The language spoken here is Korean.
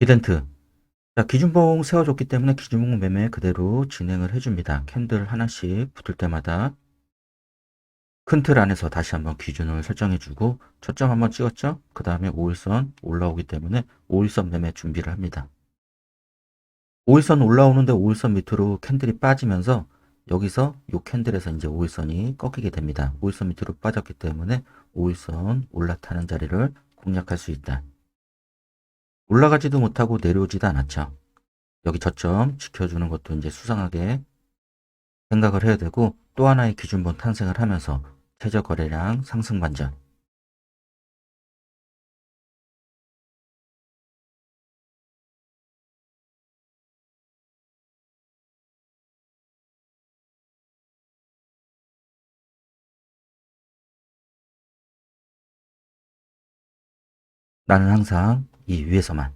이덴트. 자, 기준봉 세워줬기 때문에 기준봉 매매 그대로 진행을 해줍니다. 캔들 하나씩 붙을 때마다 큰 틀 안에서 다시 한번 기준을 설정해주고 초점 한번 찍었죠? 그 다음에 5일선 올라오기 때문에 5일선 매매 준비를 합니다. 5일선 올라오는데 5일선 밑으로 캔들이 빠지면서 여기서 이 캔들에서 이제 5일선이 꺾이게 됩니다. 5일선 밑으로 빠졌기 때문에 5일선 올라타는 자리를 공략할 수 있다. 올라가지도 못하고 내려오지도 않았죠. 여기 저점 지켜주는 것도 이제 수상하게 생각을 해야 되고 또 하나의 기준본 탄생을 하면서 최저 거래량 상승 반전 나는 항상 이 위에서만